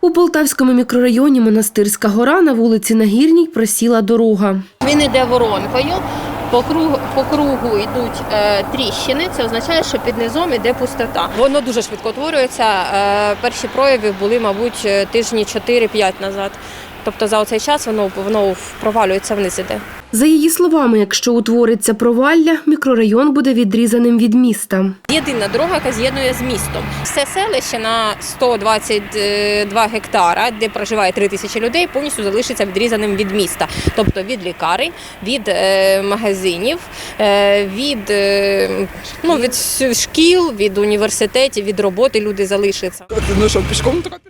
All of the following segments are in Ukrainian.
У Полтавському мікрорайоні Монастирська гора на вулиці Нагірній просіла дорога. Він іде воронкою. По кругу, по кругу йдуть е, тріщини. Це означає, що під низом іде пустота. Воно дуже швидко утворюється. Е, перші прояви були, мабуть, е, тижні 4-5 назад. Тобто за цей час воно воно провалюється вниз іде. За її словами, якщо утвориться провалля, мікрорайон буде відрізаним від міста. Єдина дорога, яка з'єднує з містом. Все селище на 122 гектара, де проживає 3 тисячі людей, повністю залишиться відрізаним від міста, тобто від лікарень, від е, магазинів, е, від, е, ну, від шкіл, від університетів, від роботи люди залишаться.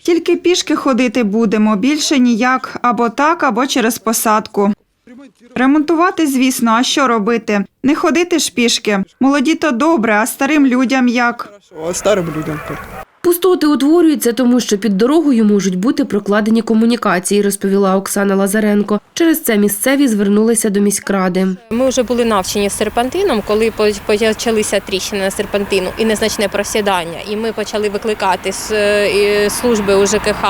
Тільки пішки ходити будемо, більше ніяк або так, або через посадку. Ремонтувати, звісно, а що робити? Не ходити ж пішки. Молоді то добре, а старим людям як? а старим людям так. Пустоти утворюються, тому що під дорогою можуть бути прокладені комунікації, розповіла Оксана Лазаренко. Через це місцеві звернулися до міськради. Ми вже були навчені серпантином, коли почалися тріщини на серпантину і незначне просідання. І ми почали викликати з е, служби УЖКХ,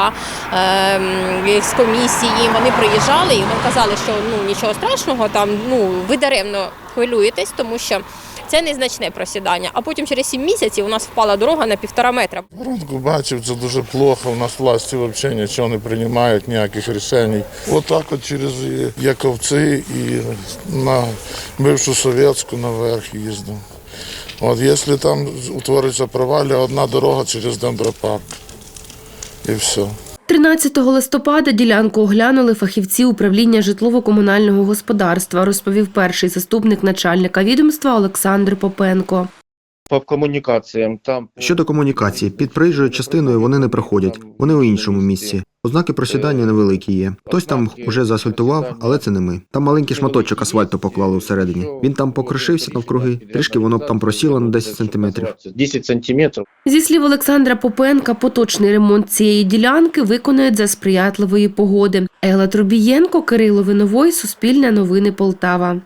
ем, і з комісії. Вони приїжджали і вони казали, що ну нічого страшного, там ну ви даремно хвилюєтесь, тому що. Це незначне просідання, а потім через 7 місяців у нас впала дорога на півтора метра. Воронку бачив, це дуже плохо. У нас власті взагалі нічого не приймають, ніяких рішень. Отак от через Яковці і на бившу совєтську наверх їздив. От якщо там утвориться провалля, одна дорога через Дембропарк. І все. 13 листопада ділянку оглянули фахівці управління житлово-комунального господарства, розповів перший заступник начальника відомства Олександр Попенко. По комунікаціям там Щодо комунікації, під проїжджою частиною вони не проходять, вони у іншому місці. Ознаки просідання невеликі є. Хтось там уже заасфальтував, але це не ми. Там маленький шматочок асфальту поклали всередині. Він там покришився навкруги, трішки воно б там просіло на 10 сантиметрів. 10 сантиметрів. Зі слів Олександра Попенка, поточний ремонт цієї ділянки виконують за сприятливої погоди. Ела Трубієнко, Кирило Виновой, Суспільне новини Полтава.